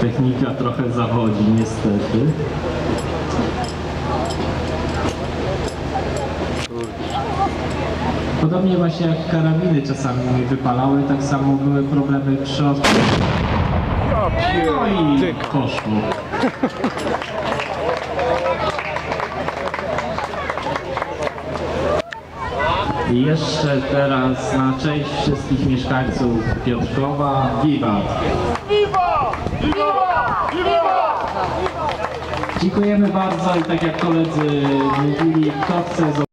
Technika trochę zawodzi, niestety. Podobnie właśnie jak karabiny czasami mi wypalały, tak samo były problemy w środku. No i poszło. I jeszcze teraz na cześć wszystkich mieszkańców Piotrkowa, wiwat! Viva! Viva! Viva! Dziękujemy bardzo i tak jak koledzy mówili, kto chce